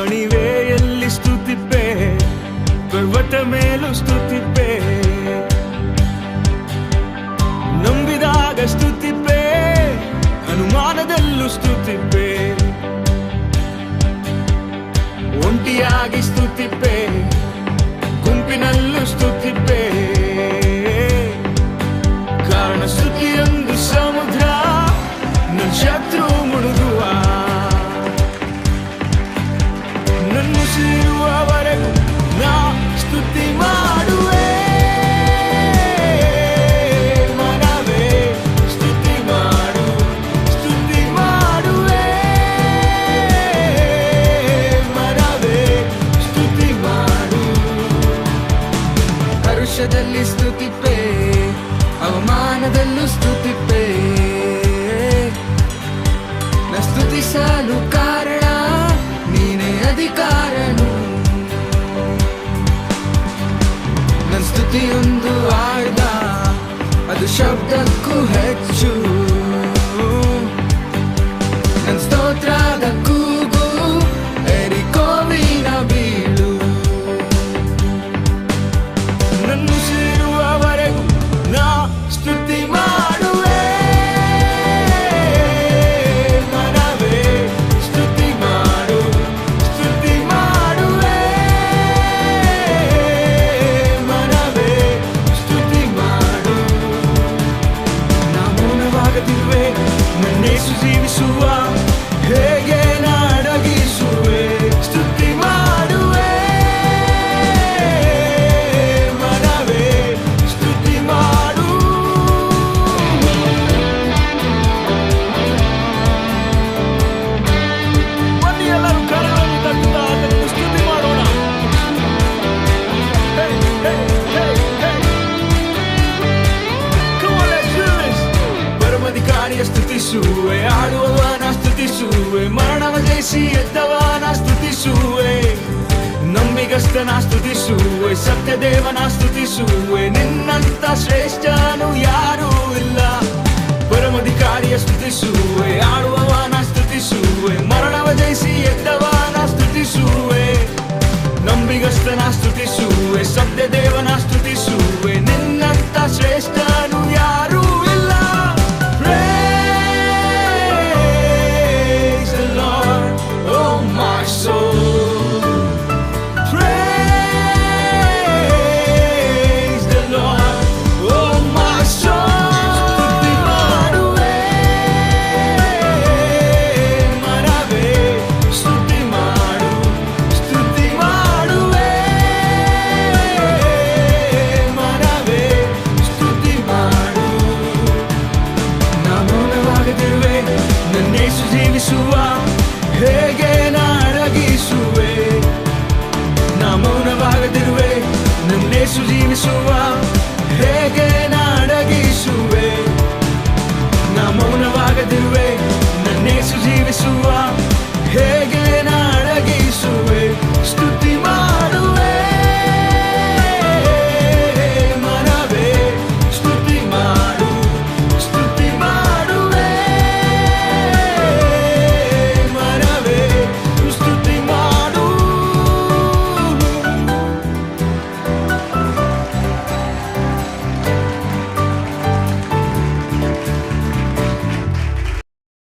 ಕಣಿವೆಯಲ್ಲಿ ಸ್ತುತಿಪ್ಪೆ ಪರ್ವತ ಮೇಲೂ ಸ್ತುತಿಪ್ಪೆ ನಂಬಿದಾಗ ಸ್ತುತಿಪ್ಪೆ ಅನುಮಾನದಲ್ಲೂ ಸ್ತುತಿಪ್ಪೆ ಒಂಟಿಯಾಗಿ ಸ್ತುತಿಪ್ಪೆ the lost. to ಮರಣವ ಜಯಿಸಿ ಎದ್ದವನ ಸ್ತುತಿಸುವೆ. ನಂಬಿಗಸ್ತನ ಸ್ತುತಿಸುವೆ ಸತ್ಯದೇವನ ಸ್ತುತಿಸುವೆ. ನಿನ್ನಂತ ಶ್ರೇಷ್ಠನು ಯಾರೂ ಇಲ್ಲ. ಪರಮಧಿಕಾರಿಯ ಸ್ತುತಿಸುವೆ ಜೀವಿಸುವ ಹೇಗೆ ನಾಡಗಿಸುವೆ? ನಾ ಮೌನವಾಗದಿರುವೆ ನನ್ನೇಸು ಜೀವಿಸುವ ಹೇಗೆ ನಾಡಗಿಸುವೆ? ನಾ ಮೌನವಾಗದಿರುವೆ